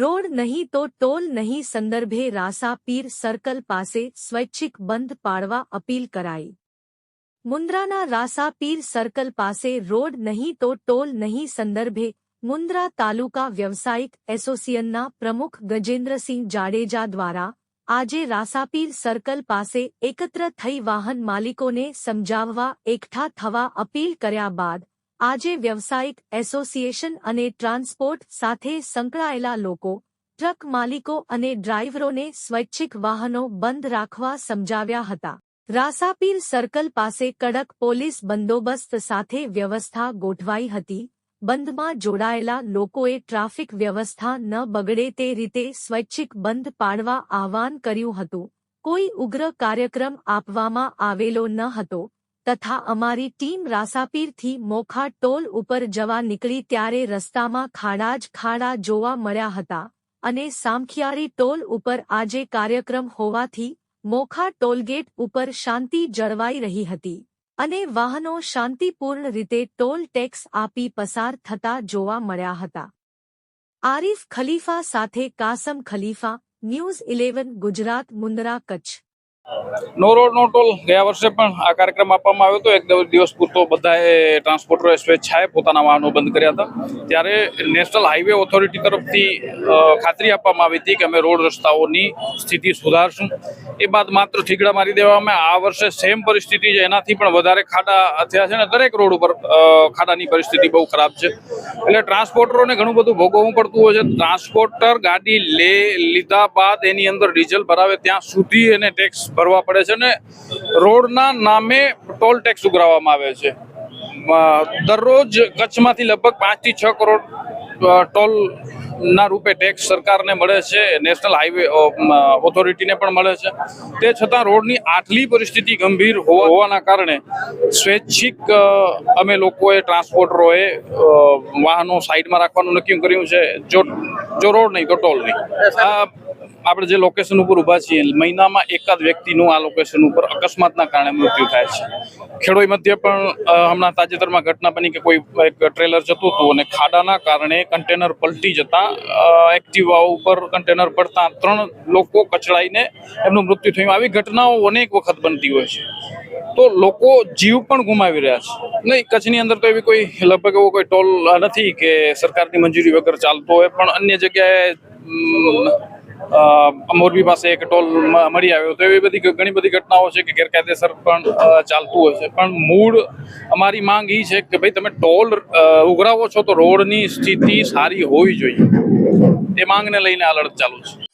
Road નહીં તો toll નહીં સંદર્ભે રાસાપીર સર્કલ પાસે સ્વૈચ્છિક બંધ પાડવા અપીલ કરાઈ મુન્દ્રાના રાસાપીર સર્કલ પાસે રોડ નહીં તો ટોલ નહીં સંદર્ભે મુન્દ્રા તાલુકા વ્યવસાયિક એસોસિએશનના પ્રમુખ ગજેન્દ્રસિંહ જાડેજા દ્વારા આજે રાસાપીર સર્કલ પાસે એકત્ર થઈ વાહન માલિકોને સમજાવવા એકઠા થવા અપીલ કર્યા બાદ આજે વ્યવસાયિક એસોસિએશન અને ટ્રાન્સપોર્ટ સાથે સંકળાયેલા લોકો, ટ્રક માલિકો અને ડ્રાઈવરોને સ્વૈચ્છિક વાહનો બંધ રાખવા સમજાવ્યા હતા. રાસાપીર સર્કલ પાસે કડક પોલીસ બંદોબસ્ત સાથે વ્યવસ્થા ગોઠવાઈ હતી. બંધમાં જોડાયેલા લોકોએ ટ્રાફિક વ્યવસ્થા ન બગડે તે રીતે સ્વૈચ્છિક બંધ પાડવા આહવાન કર્યું હતું. કોઈ ઉગ્ર કાર્યક્રમ આપવામાં આવેલો ન હતો. તથા અમારી ટીમ રાસાપીરથી મોખા ટોલ ઉપર જવા નીકળી ત્યારે રસ્તામાં ખાડા જ ખાડા જોવા મળ્યા હતા અને સામખિયારી ટોલ ઉપર આજે કાર્યક્રમ હોવાથી મોખા ટોલગેટ ઉપર શાંતિ જળવાઈ રહી હતી અને વાહનો શાંતિપૂર્ણ રીતે ટોલ ટેક્સ આપી પસાર થતા જોવા મળ્યા હતા. આરિફ ખલીફા સાથે Kasam Khalifa, news eleven, Gujarat, Mundra, Kutch. No road, no toll. ગયા વર્ષે પણ આ કાર્યક્રમ આપવામાં આવ્યો હતો. એક દિવસ પૂરતો બધાએ ટ્રાન્સપોર્ટરોએ સ્વેચ્છાએ પોતાના વાહનો બંધ કર્યા હતા. ત્યારે નેશનલ હાઈવે ઓથોરિટી તરફથી ખાતરી આપવામાં આવી હતી કે અમે રોડ રસ્તાઓની સ્થિતિ સુધારશું. એ બાદ માત્ર ઠીકડા મારી દેવામાં આ વર્ષે સેમ પરિસ્થિતિ છે. એનાથી પણ વધારે ખાડા થયા છે ને દરેક રોડ ઉપર ખાડાની પરિસ્થિતિ બહુ ખરાબ છે. એટલે ટ્રાન્સપોર્ટરોને ઘણું બધું ભોગવવું પડતું હોય છે. ટ્રાન્સપોર્ટર ગાડી લે, લીધા બાદ એની અંદર ડીઝલ ભરાવે ત્યાં સુધી એને ટેક્સ ભરવા પડે છે અને રોડના નામે ટોલ ટેક્સ ઉઘરાવવામાં આવે છે. દરરોજ કચ્છમાંથી લગભગ પાંચથી છ કરોડ ટોલ ના રૂપે ટેક્સ સરકારને મળે છે નેશનલ હાઈવે ઓથોરિટીને પણ મળે છે. તે છતાં રોડની આટલી પરિસ્થિતિ ગંભીર હોવાના કારણે સ્વૈચ્છિક અમે લોકોએ ટ્રાન્સપોર્ટરોએ વાહનો સાઈડમાં રાખવાનું નક્કી કર્યું છે જો જો રોડ નહીં તો ટોલ નહીં. આપણે જે લોકેશન ઉપર ઊભા છીએ, મહિનામાં એકાદ વ્યક્તિનું આ લોકેશન ઉપર અકસ્માતના કારણે મૃત્યુ થાય છે. ખેડોઈ મધ્ય પણ હમણાં તાજેતરમાં ઘટના બની કે કોઈ એક ટ્રેલર જતું હતું અને ખાડાના કારણે કન્ટેનર પલટી જતા એક્ટિવા ઉપર કન્ટેનર પડતા ત્રણ લોકો કચડાઈને એમનું મૃત્યુ થયું. આવી ઘટનાઓ અનેક વખત બનતી હોય છે. તો લોકો જીવ પણ ગુમાવી રહ્યા છે. નહીં, કચ્છની અંદર તો એવી કોઈ લગભગ એવો કોઈ ટોલ નથી કે સરકારની મંજૂરી વગર ચાલતો હોય, પણ અન્ય જગ્યાએ મોરબી પાસે એક ટોલ મળી આવ્યો તો એવી બધી ઘણી બધી ઘટનાઓ છે કે ગેરકાયદેસર પણ ચાલતું હોય છે. પણ મૂળ અમારી માંગ એ છે કે ભાઈ તમે ટોલ ઉઘરાવો છો તો રોડની સ્થિતિ સારી હોવી જોઈએ. એ માંગને લઈને આ લડત ચાલુ છે.